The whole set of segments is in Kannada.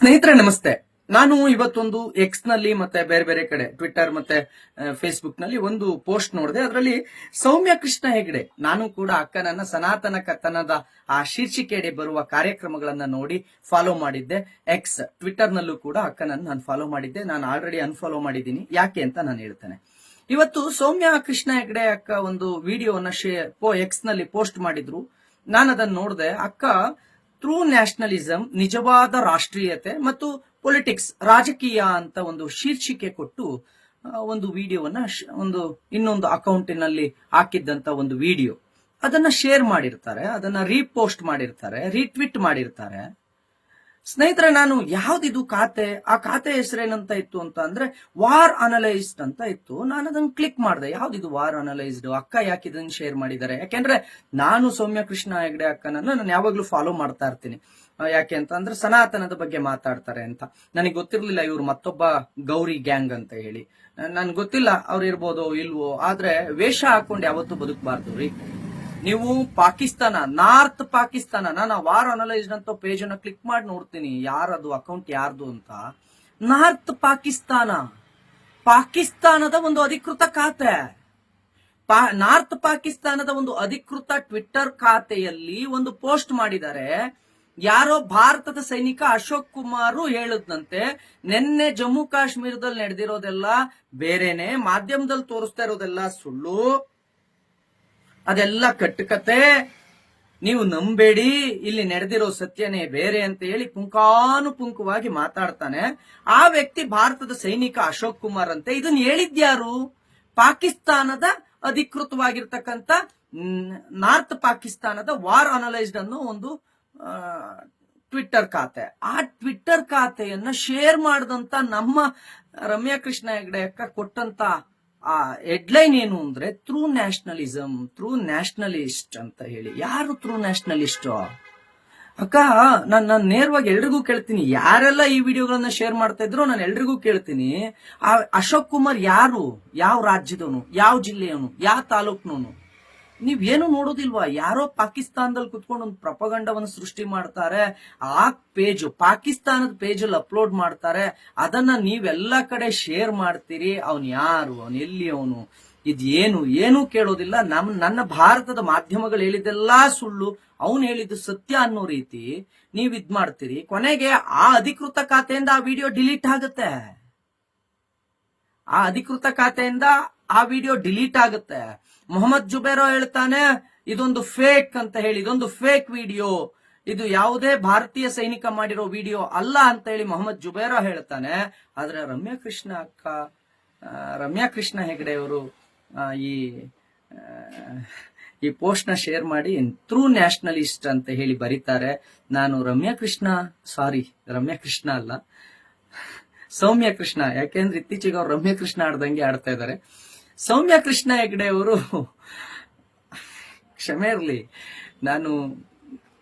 ಸ್ನೇಹಿತರೆ, ನಮಸ್ತೆ. ನಾನು ಇವತ್ತೊಂದು ಎಕ್ಸ್ನಲ್ಲಿ ಮತ್ತೆ ಬೇರೆ ಬೇರೆ ಕಡೆ ಟ್ವಿಟ್ಟರ್ ಮತ್ತೆ ಫೇಸ್ಬುಕ್ನಲ್ಲಿ ಒಂದು ಪೋಸ್ಟ್ ನೋಡಿದೆ. ಅದರಲ್ಲಿ ಸೌಮ್ಯ ಕೃಷ್ಣ ಹೆಗಡೆ, ನಾನು ಕೂಡ ಅಕ್ಕನನ್ನ, ಸನಾತನ ಕಥನದ ಆ ಶೀರ್ಷಿಕೆಯಡಿ ಬರುವ ಕಾರ್ಯಕ್ರಮಗಳನ್ನ ನೋಡಿ ಫಾಲೋ ಮಾಡಿದ್ದೆ. ಎಕ್ಸ್ ಟ್ವಿಟರ್ ನಲ್ಲೂ ಕೂಡ ಅಕ್ಕನನ್ನು ನಾನು ಫಾಲೋ ಮಾಡಿದ್ದೆ. ನಾನು ಆಲ್ರೆಡಿ ಅನ್ಫಾಲೋ ಮಾಡಿದ್ದೀನಿ. ಯಾಕೆ ಅಂತ ನಾನು ಹೇಳ್ತೇನೆ. ಇವತ್ತು ಸೌಮ್ಯ ಕೃಷ್ಣ ಹೆಗಡೆ ಅಕ್ಕ ಒಂದು ವಿಡಿಯೋನ ಶೇರ್ ಎಕ್ಸ್ನಲ್ಲಿ ಪೋಸ್ಟ್ ಮಾಡಿದ್ರು. ನಾನು ಅದನ್ನ ನೋಡಿದೆ, ಅಕ್ಕ ಟ್ರೂ ನ್ಯಾಷನಲಿಸಂ ನಿಜವಾದ ರಾಷ್ಟ್ರೀಯತೆ ಮತ್ತು ಪೊಲಿಟಿಕ್ಸ್ ರಾಜಕೀಯ ಅಂತ ಒಂದು ಶೀರ್ಷಿಕೆ ಕೊಟ್ಟು ಒಂದು ವಿಡಿಯೋವನ್ನ ಒಂದು ಇನ್ನೊಂದು ಅಕೌಂಟಿನಲ್ಲಿ ಹಾಕಿದ್ದಂತ ಒಂದು ವಿಡಿಯೋ ಅದನ್ನ ಶೇರ್ ಮಾಡಿರ್ತಾರೆ, ಅದನ್ನ ರೀಪೋಸ್ಟ್ ಮಾಡಿರ್ತಾರೆ ರೀಟ್ವಿಟ್ ಮಾಡಿರ್ತಾರೆ. ಸ್ನೇಹಿತರೆ, ನಾನು ಯಾವ್ದಿದು ಖಾತೆ, ಆ ಖಾತೆ ಹೆಸರೇನಂತ ಇತ್ತು ಅಂತ ಅಂದ್ರೆ, ವಾರ್ ಅನಲೈಸ್ಡ್ ಅಂತ ಇತ್ತು. ನಾನು ಅದನ್ನ ಕ್ಲಿಕ್ ಮಾಡಿದೆ. ಯಾವ್ದಿದು ವಾರ್ ಅನಲೈಸ್ಡ್? ಅಕ್ಕ ಯಾಕೆ ಇದನ್ನ ಶೇರ್ ಮಾಡಿದ್ದಾರೆ? ಯಾಕೆಂದ್ರೆ, ನಾನು ಸೌಮ್ಯ ಕೃಷ್ಣ ಹೆಗ್ಡೆ ಅಕ್ಕನನ್ನ ನಾನು ಯಾವಾಗ್ಲೂ ಫಾಲೋ ಮಾಡ್ತಾ ಇರ್ತೀನಿ. ಯಾಕೆ ಅಂತ ಅಂದ್ರೆ, ಸನಾತನದ ಬಗ್ಗೆ ಮಾತಾಡ್ತಾರೆ ಅಂತ. ನನಗೆ ಗೊತ್ತಿರ್ಲಿಲ್ಲ ಇವ್ರು ಮತ್ತೊಬ್ಬ ಗೌರಿ ಗ್ಯಾಂಗ್ ಅಂತ ಹೇಳಿ. ನನ್ಗೆ ಗೊತ್ತಿಲ್ಲ, ಅವ್ರು ಇರ್ಬೋದು ಇಲ್ವೋ. ಆದ್ರೆ, ವೇಷ ಹಾಕೊಂಡು ಯಾವತ್ತೂ ಬದುಕಬಾರ್ದು ರೀ. ನೀವು ಪಾಕಿಸ್ತಾನ, ನಾರ್ತ್ ಪಾಕಿಸ್ತಾನ ನಾನು ವಾರ್ ಅನಲೈಸ್ಡ್ ಅಂತ ಪೇಜ್ ಅನ್ನ ಕ್ಲಿಕ್ ಮಾಡಿ ನೋಡ್ತೀನಿ. ಯಾರದು ಅಕೌಂಟ್ ಯಾರ್ದು ಅಂತ. ನಾರ್ತ್ ಪಾಕಿಸ್ತಾನ. ಪಾಕಿಸ್ತಾನದ ಒಂದು ಅಧಿಕೃತ ಖಾತೆ. ನಾರ್ತ್ ಪಾಕಿಸ್ತಾನದ ಒಂದು ಅಧಿಕೃತ ಟ್ವಿಟ್ಟರ್ ಖಾತೆಯಲ್ಲಿ ಒಂದು ಪೋಸ್ಟ್ ಮಾಡಿದ್ದಾರೆ. ಯಾರೋ ಭಾರತದ ಸೈನಿಕ ಅಶೋಕ್ ಕುಮಾರ್ ಹೇಳದಂತೆ ನಿನ್ನೆ ಜಮ್ಮು ಕಾಶ್ಮೀರದಲ್ಲಿ ನಡೆದಿರೋದೆಲ್ಲ ಬೇರೆನೆ, ಮಾಧ್ಯಮದಲ್ಲಿ ತೋರಿಸ್ತಾ ಇರೋದೆಲ್ಲ ಸುಳ್ಳು. ಅದೆಲ್ಲ ಕಟ್ಟುಕತೆ ನೀವು ನಂಬೇಡಿ, ಇಲ್ಲಿ ನಡೆದಿರೋ ಸತ್ಯನೇ ಬೇರೆ ಅಂತ ಹೇಳಿ ಪುಂಕಾನುಪುಂಕವಾಗಿ ಮಾತಾಡ್ತಾನೆ. ಆ ವ್ಯಕ್ತಿ ಭಾರತದ ಸೈನಿಕ ಅಶೋಕ್ ಕುಮಾರ್ ಅಂತೆ. ಇದನ್ನ ಹೇಳಿದ್ಯಾರು? ಪಾಕಿಸ್ತಾನದ ಅಧಿಕೃತವಾಗಿರ್ತಕ್ಕಂಥ ನಾರ್ತ್ ಪಾಕಿಸ್ತಾನದ ವಾರ್ ಅನಲೈಸ್ಡ್ ಅನ್ನೋ ಒಂದು ಟ್ವಿಟ್ಟರ್ ಖಾತೆ. ಆ ಟ್ವಿಟ್ಟರ್ ಖಾತೆಯನ್ನ ಶೇರ್ ಮಾಡಿದಂತ ನಮ್ಮ ರಮ್ಯಾ ಕೃಷ್ಣ ಹೆಗಡೆ ಅಕ್ಕ ಕೊಟ್ಟಂತ ಆ ಹೆಡ್ಲೈನ್ ಏನು ಅಂದ್ರೆ ಥ್ರೂ ನ್ಯಾಷನಲಿಸಂ ಥ್ರೂ ನ್ಯಾಷನಲಿಸ್ಟ್ ಅಂತ ಹೇಳಿ. ಯಾರು ಥ್ರೂ ನ್ಯಾಷನಲಿಸ್ಟ್ ಅಕ್ಕ, ನಾನು ನಾನು ನೇರವಾಗಿ ಎಲ್ರಿಗೂ ಕೇಳ್ತೀನಿ. ಯಾರೆಲ್ಲ ಈ ವಿಡಿಯೋಗಳನ್ನ ಶೇರ್ ಮಾಡ್ತಾ ಇದ್ರು ನಾನು ಎಲ್ರಿಗೂ ಕೇಳ್ತೀನಿ. ಆ ಅಶೋಕ್ ಕುಮಾರ್ ಯಾರು? ಯಾವ ರಾಜ್ಯದವನು? ಯಾವ ಜಿಲ್ಲೆಯವನು? ಯಾವ ತಾಲೂಕ್ನವನು? ನೀವೇನು ನೋಡೋದಿಲ್ವಾ? ಯಾರೋ ಪಾಕಿಸ್ತಾನದಲ್ಲಿ ಕುತ್ಕೊಂಡು ಒಂದು ಪ್ರಪಗಂಡವನ್ನು ಸೃಷ್ಟಿ ಮಾಡ್ತಾರೆ, ಆ ಪೇಜ್, ಪಾಕಿಸ್ತಾನದ ಪೇಜಲ್ಲಿ ಅಪ್ಲೋಡ್ ಮಾಡ್ತಾರೆ, ಅದನ್ನ ನೀವೆಲ್ಲ ಕಡೆ ಶೇರ್ ಮಾಡ್ತೀರಿ, ಅವನ್ ಯಾರು, ಅವನ್ ಎಲ್ಲಿ ಅವನು ಇದೇನು ಏನೂ ಕೇಳೋದಿಲ್ಲ. ನಮ್, ನನ್ನ ಭಾರತದ ಮಾಧ್ಯಮಗಳು ಹೇಳಿದೆಲ್ಲಾ ಸುಳ್ಳು, ಅವನು ಹೇಳಿದ್ದು ಸತ್ಯ ಅನ್ನೋ ರೀತಿ ನೀವ್ ಇದ್ ಮಾಡ್ತೀರಿ. ಕೊನೆಗೆ ಆ ಅಧಿಕೃತ ಖಾತೆಯಿಂದ ಆ ವಿಡಿಯೋ ಡಿಲೀಟ್ ಆಗುತ್ತೆ. ಆ ಅಧಿಕೃತ ಖಾತೆಯಿಂದ ಆ ವಿಡಿಯೋ ಡಿಲೀಟ್ ಆಗುತ್ತೆ. ಮೊಹಮ್ಮದ್ ಜುಬೇರೋ ಹೇಳ್ತಾನೆ, ಇದೊಂದು ಫೇಕ್ ಅಂತ ಹೇಳಿ, ಇದೊಂದು ಫೇಕ್ ವಿಡಿಯೋ. ಇದು ಯಾವುದೇ ಭಾರತೀಯ ಸೈನಿಕ ಮಾಡಿರೋ ವಿಡಿಯೋ ಅಲ್ಲ ಅಂತ ಹೇಳಿ ಮೊಹಮ್ಮದ್ ಜುಬೇರೋ ಹೇಳ್ತಾನೆ. ಆದ್ರೆ ರಮ್ಯಾ ಕೃಷ್ಣ ಅಕ್ಕ ರಮ್ಯಾ ಕೃಷ್ಣ ಹೆಗಡೆ ಅವರು ಈ ಈ ಪೋಸ್ಟ್ನ ಶೇರ್ ಮಾಡಿ ತ್ರೂ ನ್ಯಾಷನಲಿಸ್ಟ್ ಅಂತ ಹೇಳಿ ಬರೀತಾರೆ. ನಾನು ರಮ್ಯಾ ಕೃಷ್ಣ, ಸಾರಿ, ರಮ್ಯಾ ಕೃಷ್ಣ ಅಲ್ಲ. ಸೌಮ್ಯ ಕೃಷ್ಣ ಯಾಕೆಂದ್ರೆ ಇತ್ತೀಚೆಗೆ ಅವ್ರು ರಮ್ಯ ಕೃಷ್ಣ ಆಡ್ದಂಗೆ ಆಡ್ತಾ ಇದ್ದಾರೆ. ಸೌಮ್ಯ ಕೃಷ್ಣ ಹೆಗ್ಡೆ ಅವರು ಕ್ಷಮೆ ಇರ್ಲಿ, ನಾನು,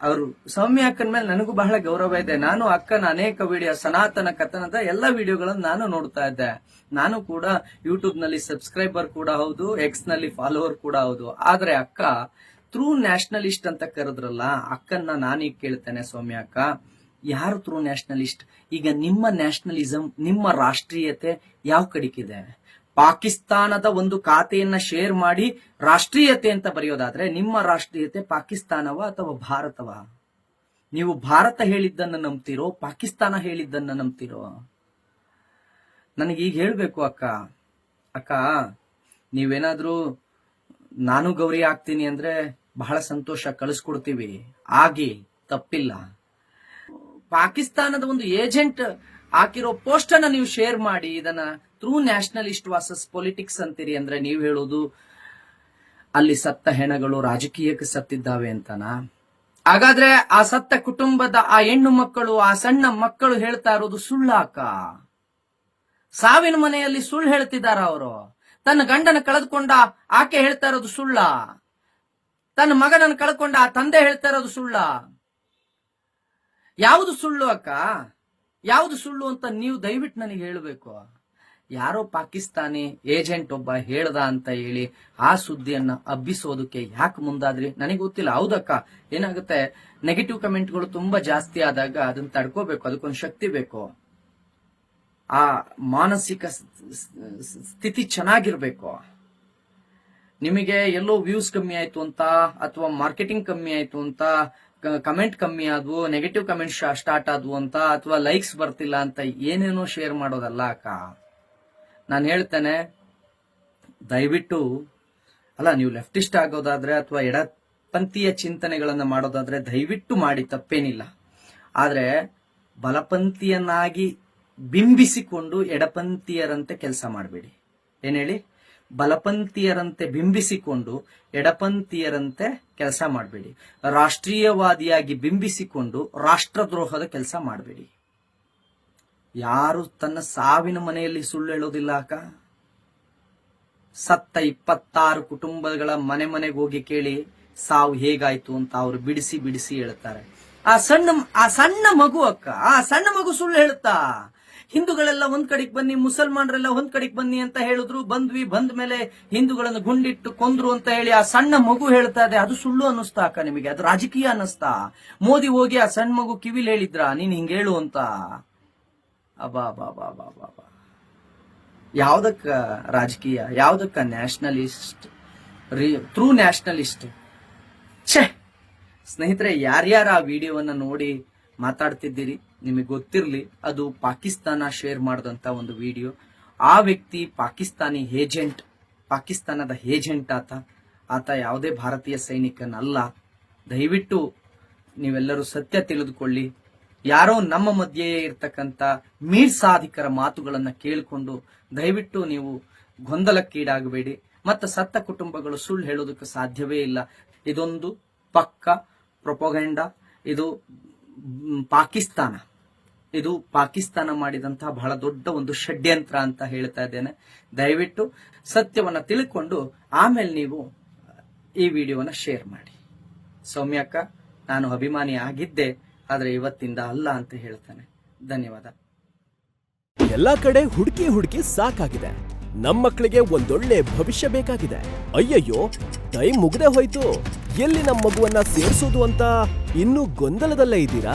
ಅವರು ಸೌಮ್ಯ ಅಕ್ಕನ ಮೇಲೆ ನನಗೂ ಬಹಳ ಗೌರವ ಇದೆ. ನಾನು ಅಕ್ಕನ ಅನೇಕ ವಿಡಿಯೋ ಸನಾತನ ಕಥನದ ಎಲ್ಲ ವಿಡಿಯೋಗಳನ್ನು ನಾನು ನೋಡ್ತಾ ಇದ್ದೆ. ನಾನು ಕೂಡ ಯೂಟ್ಯೂಬ್ನಲ್ಲಿ ಸಬ್ಸ್ಕ್ರೈಬರ್ ಕೂಡ ಹೌದು ಎಕ್ಸ್ನಲ್ಲಿ ಫಾಲೋವರ್ ಕೂಡ ಹೌದು. ಆದ್ರೆ ಅಕ್ಕ ಥ್ರೂ ನ್ಯಾಷನಲಿಸ್ಟ್ ಅಂತ ಕರೆದ್ರಲ್ಲ, ಅಕ್ಕನ್ನ ನಾನೀಗ ಕೇಳ್ತೇನೆ ಸೌಮ್ಯ ಅಕ್ಕ. ಯಾರು ಥ್ರೂ ನ್ಯಾಷನಲಿಸ್ಟ್ ಈಗ ನಿಮ್ಮ ನ್ಯಾಷನಲಿಸಂ ನಿಮ್ಮ ರಾಷ್ಟ್ರೀಯತೆ ಯಾವ ಕಡಿಕಿದೆ? ಪಾಕಿಸ್ತಾನದ ಒಂದು ಖಾತೆಯನ್ನ ಶೇರ್ ಮಾಡಿ ರಾಷ್ಟ್ರೀಯತೆ ಅಂತ ಬರೆಯೋದಾದ್ರೆ ನಿಮ್ಮ ರಾಷ್ಟ್ರೀಯತೆ ಪಾಕಿಸ್ತಾನವ ಅಥವಾ ಭಾರತವ? ನೀವು ಭಾರತ ಹೇಳಿದ್ದನ್ನ ನಂಬ್ತಿರೋ, ಪಾಕಿಸ್ತಾನ ಹೇಳಿದ್ದನ್ನ ನಂಬ್ತಿರೋ? ನನಗೆ ಈಗ ಹೇಳ್ಬೇಕು ಅಕ್ಕ. ಅಕ್ಕ, ನೀವೇನಾದ್ರೂ ನಾನು ಗೌರಿ ಆಗ್ತೀನಿ ಅಂದ್ರೆ ಬಹಳ ಸಂತೋಷ ಕಳಿಸ್ಕೊಡ್ತೀವಿ. ಆಗಿ ತಪ್ಪಿಲ್ಲ. ಪಾಕಿಸ್ತಾನದ ಒಂದು ಏಜೆಂಟ್ ಹಾಕಿರೋ ಪೋಸ್ಟ್ ಅನ್ನ ನೀವು ಶೇರ್ ಮಾಡಿ, ಇದನ್ನ ಥ್ರೂ ನ್ಯಾಷನಲಿಸ್ಟ್ ವಾಸಸ್ ಪೊಲಿಟಿಕ್ಸ್ ಅಂತೀರಿ ಅಂದ್ರೆ ನೀವು ಹೇಳೋದು, ಅಲ್ಲಿ ಸತ್ತ ಹೆಣಗಳು ರಾಜಕೀಯಕ್ಕೆ ಸತ್ತಿದ್ದಾವೆ ಅಂತನಾ? ಹಾಗಾದ್ರೆ ಆ ಸತ್ತ ಕುಟುಂಬದ ಆ ಹೆಣ್ಣು ಮಕ್ಕಳು, ಆ ಸಣ್ಣ ಮಕ್ಕಳು ಹೇಳ್ತಾ ಇರೋದು ಸುಳ್ಳಾಕ? ಸಾವಿನ ಮನೆಯಲ್ಲಿ ಸುಳ್ಳು ಹೇಳ್ತಿದಾರ ಅವರು. ತನ್ನ ಗಂಡನ ಕಳೆದುಕೊಂಡ ಆಕೆ ಹೇಳ್ತಾ ಇರೋದು ಸುಳ್ಳ. ತನ್ನ ಮಗನನ್ನು ಕಳ್ಕೊಂಡ ಆ ತಂದೆ ಹೇಳ್ತಾ ಇರೋದು ಸುಳ್ಳ. ಯಾವುದು ಸುಳ್ಳು ಅಕ್ಕ? ಯಾವುದು ಸುಳ್ಳು ಅಂತ ನೀವು ದಯವಿಟ್ಟು ನನಗೆ ಹೇಳಬೇಕು. ಯಾರೋ ಪಾಕಿಸ್ತಾನಿ ಏಜೆಂಟ್ ಒಬ್ಬ ಹೇಳ್ದ ಅಂತ ಹೇಳಿ ಆ ಸುದ್ದಿಯನ್ನ ಹಬ್ಬಿಸೋದಕ್ಕೆ ಯಾಕೆ ಮುಂದಾದ್ರಿ? ನನಗೆ ಗೊತ್ತಿಲ್ಲ. ಹೌದಕ್ಕ? ಏನಾಗುತ್ತೆ? ನೆಗೆಟಿವ್ ಕಮೆಂಟ್ಗಳು ತುಂಬಾ ಜಾಸ್ತಿ ಆದಾಗ ಅದನ್ನ ತಡ್ಕೋಬೇಕು. ಅದಕ್ಕೊಂದು ಶಕ್ತಿ ಬೇಕು. ಆ ಮಾನಸಿಕ ಸ್ಥಿತಿ ಚೆನ್ನಾಗಿರ್ಬೇಕು. ನಿಮಗೆ ಎಲ್ಲೋ ವ್ಯೂಸ್ ಕಮ್ಮಿ ಆಯ್ತು ಅಂತ ಅಥವಾ ಮಾರ್ಕೆಟಿಂಗ್ ಕಮ್ಮಿ ಆಯ್ತು ಅಂತ ಕಮೆಂಟ್ ಕಮ್ಮಿ ಆದ್ವು ನೆಗೆಟಿವ್ ಕಮೆಂಟ್ ಸ್ಟಾರ್ಟ್ ಆದ್ವು ಅಂತ, ಅಥವಾ ಲೈಕ್ಸ್ ಬರ್ತಿಲ್ಲ ಅಂತ ಏನೇನೋ ಶೇರ್ ಮಾಡೋದಲ್ಲ ಅಕ್ಕ. ನಾನು ಹೇಳ್ತೇನೆ, ದಯವಿಟ್ಟು, ಅಲ್ಲ, ನೀವು ಲೆಫ್ಟಿಸ್ಟ್ ಆಗೋದಾದ್ರೆ ಅಥವಾ ಎಡಪಂಥೀಯ ಚಿಂತನೆಗಳನ್ನು ಮಾಡೋದಾದ್ರೆ ದಯವಿಟ್ಟು ಮಾಡಿ, ತಪ್ಪೇನಿಲ್ಲ. ಆದರೆ, ಬಲಪಂಥೀಯನ್ನಾಗಿ ಬಿಂಬಿಸಿಕೊಂಡು ಎಡಪಂಥೀಯರಂತೆ ಕೆಲಸ ಮಾಡಬೇಡಿ. ಏನ್ ಹೇಳಿ? ಬಲಪಂಥೀಯರಂತೆ ಬಿಂಬಿಸಿಕೊಂಡು, ಎಡಪಂಥೀಯರಂತೆ ಕೆಲಸ ಮಾಡಬೇಡಿ. ರಾಷ್ಟ್ರೀಯವಾದಿಯಾಗಿ ಬಿಂಬಿಸಿಕೊಂಡು, ರಾಷ್ಟ್ರದ್ರೋಹದ ಕೆಲಸ ಮಾಡಬೇಡಿ. ಯಾರು ತನ್ನ ಸಾವಿನ ಮನೆಯಲ್ಲಿ ಸುಳ್ಳು ಹೇಳೋದಿಲ್ಲ ಅಕ್ಕ? ಸತ್ತ ಇಪ್ಪತ್ತಾರು ಕುಟುಂಬಗಳ ಮನೆ ಮನೆಗೆ ಹೋಗಿ ಕೇಳಿ, ಸಾವು ಹೇಗಾಯ್ತು ಅಂತ ಅವರು ಬಿಡಿಸಿ ಬಿಡಿಸಿ ಹೇಳ್ತಾರೆ. ಆ ಸಣ್ಣ ಆ ಸಣ್ಣ ಮಗು ಅಕ್ಕ, ಆ ಸಣ್ಣ ಮಗು ಸುಳ್ಳು ಹೇಳುತ್ತಾ? ಹಿಂದೂಗಳೆಲ್ಲ ಒಂದ್ ಕಡೆಗೆ ಬನ್ನಿ, ಮುಸಲ್ಮಾನರೆಲ್ಲ ಒಂದ್ ಕಡೆಗೆ ಬನ್ನಿ ಅಂತ ಹೇಳಿದ್ರು. ಬಂದ್ವಿ, ಬಂದ ಮೇಲೆ ಹಿಂದೂಗಳನ್ನು ಗುಂಡಿಟ್ಟು ಕೊಂದ್ರು ಅಂತ ಹೇಳಿ ಆ ಸಣ್ಣ ಮಗು ಹೇಳ್ತಾ ಇದೆ, ಅದು ಸುಳ್ಳು ಅನ್ನಿಸ್ತಾ ಅಕ್ಕ ನಿಮಗೆ? ಅದು ರಾಜಕೀಯ ಅನ್ನಿಸ್ತಾ? ಮೋದಿ ಹೋಗಿ ಆ ಸಣ್ಣ ಮಗು ಕಿವಿಲ್ ಹೇಳಿದ್ರ? ನೀನ್ ಹಿಂಗ್ ಹೇಳು ಅಂತ. ಅಬಾ ಬಾ ಬಾ ಬಾ ಬಾ ಬಾ ಯಾವ್ದಕ್ಕ ರಾಜಕೀಯ? ಯಾವ್ದಕ್ಕ ನ್ಯಾಷನಲಿಸ್ಟ್? Through nationalist? ಛೇ! ಸ್ನೇಹಿತರೆ, ಯಾರ್ಯಾರ ಆ ವಿಡಿಯೋವನ್ನ ನೋಡಿ ಮಾತಾಡ್ತಿದ್ದೀರಿ? ನಿಮಗೆ ಗೊತ್ತಿರಲಿ, ಅದು ಪಾಕಿಸ್ತಾನ ಶೇರ್ ಮಾಡಿದಂಥ ಒಂದು ವಿಡಿಯೋ ಆ ವ್ಯಕ್ತಿ ಪಾಕಿಸ್ತಾನಿ ಏಜೆಂಟ್ ಪಾಕಿಸ್ತಾನದ ಏಜೆಂಟ್ ಆತ. ಆತ ಯಾವುದೇ ಭಾರತೀಯ ಸೈನಿಕನಲ್ಲ. ದಯವಿಟ್ಟು ನೀವೆಲ್ಲರೂ ಸತ್ಯ ತಿಳಿದುಕೊಳ್ಳಿ. ಯಾರೋ ನಮ್ಮ ಮಧ್ಯೆಯೇ ಇರ್ತಕ್ಕಂಥ ಮೀರ್ ಸಾಧಿಕರ ಮಾತುಗಳನ್ನು ಕೇಳಿಕೊಂಡು ದಯವಿಟ್ಟು ನೀವು ಗೊಂದಲಕ್ಕೀಡಾಗಬೇಡಿ ಮತ್ತು ಸತ್ತ ಕುಟುಂಬಗಳು ಸುಳ್ಳು ಹೇಳೋದಕ್ಕೆ ಸಾಧ್ಯವೇ ಇಲ್ಲ. ಇದೊಂದು ಪಕ್ಕ ಪ್ರೊಪೊಗೆಂಡ ಇದು ಪಾಕಿಸ್ತಾನ. ಇದು ಪಾಕಿಸ್ತಾನ ಮಾಡಿದಂತಹ ಬಹಳ ದೊಡ್ಡ ಒಂದು ಷಡ್ಯಂತ್ರ ಅಂತ ಹೇಳ್ತಾ ಇದ್ದೇನೆ. ದಯವಿಟ್ಟು ಸತ್ಯವನ್ನ ತಿಳ್ಕೊಂಡು ಆಮೇಲೆ ನೀವು ಈ ವಿಡಿಯೋನ ಶೇರ್ ಮಾಡಿ. ಸೌಮ್ಯಕ್ಕ ನಾನು ಅಭಿಮಾನಿ ಆಗಿದ್ದೆ, ಆದ್ರೆ ಇವತ್ತಿಂದ ಅಲ್ಲ ಅಂತ ಹೇಳ್ತಾನೆ. ಧನ್ಯವಾದ. ಎಲ್ಲಾ ಕಡೆ ಹುಡುಕಿ ಹುಡುಕಿ ಸಾಕಾಗಿದೆ. ನಮ್ಮ ಮಕ್ಕಳಿಗೆ ಒಂದೊಳ್ಳೆ ಭವಿಷ್ಯ ಬೇಕಾಗಿದೆ. ಅಯ್ಯಯ್ಯೋ ಟೈಮ್ ಮುಗ್ದೆ ಹೋಯ್ತು. ಎಲ್ಲಿ ನಮ್ಮ ಮಗುವನ್ನ ಸೇರಿಸೋದು ಅಂತ ಇನ್ನೂ ಗೊಂದಲದಲ್ಲೇ ಇದ್ದೀರಾ?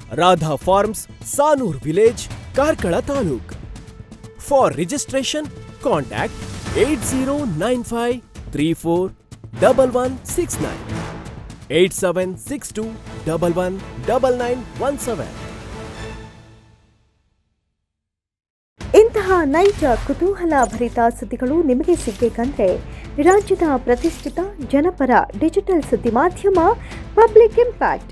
Radha farms Sanur village Karkala taluk for registration contact eight zero nine five three four double one six nine eight seven six two double one double nine one seven ಇಂತಹ ನೈಜ, ಕುತೂಹಲ ಭರಿತ ಸುದ್ದಿಗಳು ನಿಮಗೆ ಸಿಗಬೇಕಂದ್ರೆ ರಾಜ್ಯದ ಪ್ರತಿಷ್ಠಿತ ಜನಪರ ಡಿಜಿಟಲ್ ಸುದ್ದಿ ಮಾಧ್ಯಮ ಪಬ್ಲಿಕ್ ಇಂಪ್ಯಾಕ್ಟ್.